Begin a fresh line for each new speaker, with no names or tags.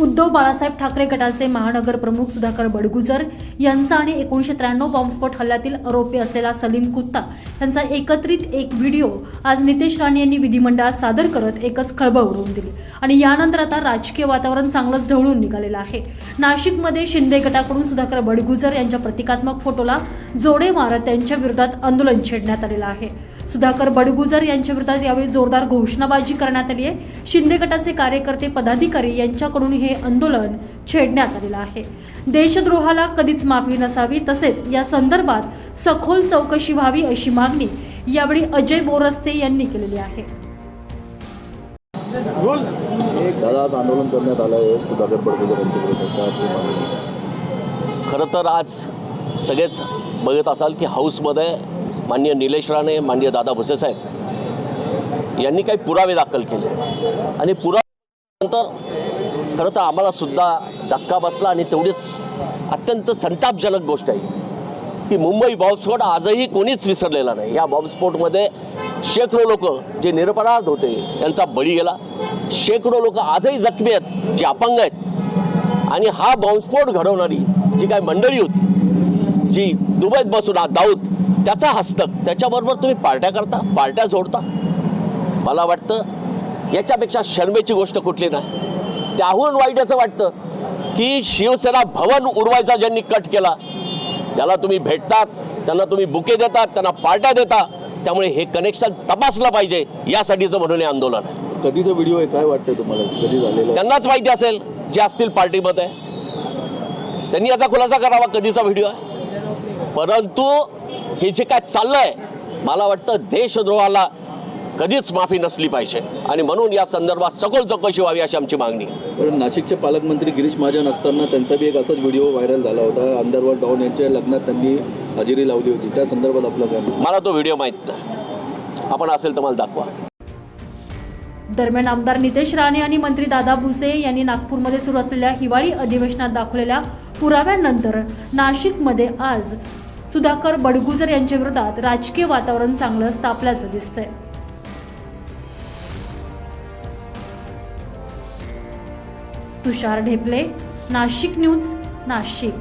उद्धव बाळासाहेब ठाकरे गटाचे महानगर प्रमुख सुधाकर बडगुजर यांचा आणि एकोणीशे त्र्याण्णव बॉम्बस्फोट हल्ल्यातील आरोपी असलेला सलीम कुत्ता यांचा एकत्रित एक व्हिडिओ आज नितेश राणे यांनी विधिमंडळात सादर करत एकच खळबळ उडवून दिली. आणि यानंतर आता राजकीय वातावरण चांगलंच ढवळून निघालेलं आहे. नाशिकमध्ये शिंदे गटाकडून सुधाकर बडगुजर यांच्या प्रतिकात्मक फोटोला जोडे मारत त्यांच्या विरोधात आंदोलन छेडण्यात आलेलं आहे. सुधाकर बडगुजर यांच्या विरोधात यावेळी जोरदार घोषणाबाजी करण्यात आली आहे. शिंदे गटाचे कार्यकर्ते पदाधिकारी यांच्याकडून हे आंदोलन छेडण्यात आलेलं आहे. देशद्रोहाला कधीच माफी नसावी तसेच या संदर्भात सखोल चौकशी व्हावी अशी मागणी यावेळी अजय बोरस्ते यांनी केलेली आहे.
आंदोलन करण्यात आलं?
खरं तर आज सगळेच बघत असाल की हाऊसमध्ये माननीय निलेश राणे माननीय दादा भुसेसाहेब यांनी काही पुरावे दाखल केले. आणि पुराव्यानंतर खरं तर आम्हाला सुद्धा धक्का बसला आणि तेवढीच अत्यंत संतापजनक गोष्ट आहे की मुंबई बॉम्बस्फोट आजही कोणीच विसरलेला नाही. या बॉम्बस्फोटमध्ये शेकडो लोक जे निरपराध होते यांचा बळी गेला. शेकडो लोक आजही जखमी आहेत जे अपंग आहेत. आणि हा बॉम्बस्फोट घडवणारी जी काय मंडळी होती जी दुबईत बसून आ- दाऊद त्याचा हस्तक त्याच्याबरोबर तुम्ही पार्ट्या करता पार्ट्या जोडता. मला वाटतं याच्यापेक्षा शर्मेची गोष्ट कुठली नाही. त्याहून वाईट असं वाटतं की शिवसेना भवन उडवायचा ज्यांनी कट केला त्याला तुम्ही भेटतात त्यांना तुम्ही बुके देतात त्यांना पार्ट्या देता त्यामुळे हे कनेक्शन तपासलं पाहिजे यासाठीचं म्हणून हे आंदोलन आहे.
कधीचा व्हिडिओ आहे काय वाटतं तुम्हाला? कधी झालेलं?
त्यांनाच माहिती असेल जे असतील पार्टीमध्ये. त्यांनी याचा खुलासा करावा कधीचा व्हिडिओ आहे? परंतु हे जे काय चाललंय मला वाटतं देशद्रोहाला कधीच माफी नसली पाहिजे. आणि म्हणून या संदर्भात सखोल चौकशी व्हावी अशी आमची मागणी.
पण नाशिकचे पालकमंत्री गिरीश महाजन असताना त्यांचा बी एक असाच व्हिडिओ व्हायरल झाला होता. अंडरवर्ल्ड डॉन यांच्या लग्नात त्यांनी हजेरी लावली होती. त्या संदर्भात आपलं?
मला तो व्हिडिओ माहीत नाही. आपण असेल तर मला दाखवा.
दरम्यान आमदार नितेश राणे आणि मंत्री दादा भुसे यांनी नागपूरमध्ये सुरू असलेल्या हिवाळी अधिवेशनात दाखवलेल्या पुराव्यानंतर नाशिकमध्ये आज सुधाकर बडगुजर यांच्या विरोधात राजकीय वातावरण चांगलंच तापल्याचं दिसतंय. तुषार ढेपले नाशिक न्यूज नाशिक.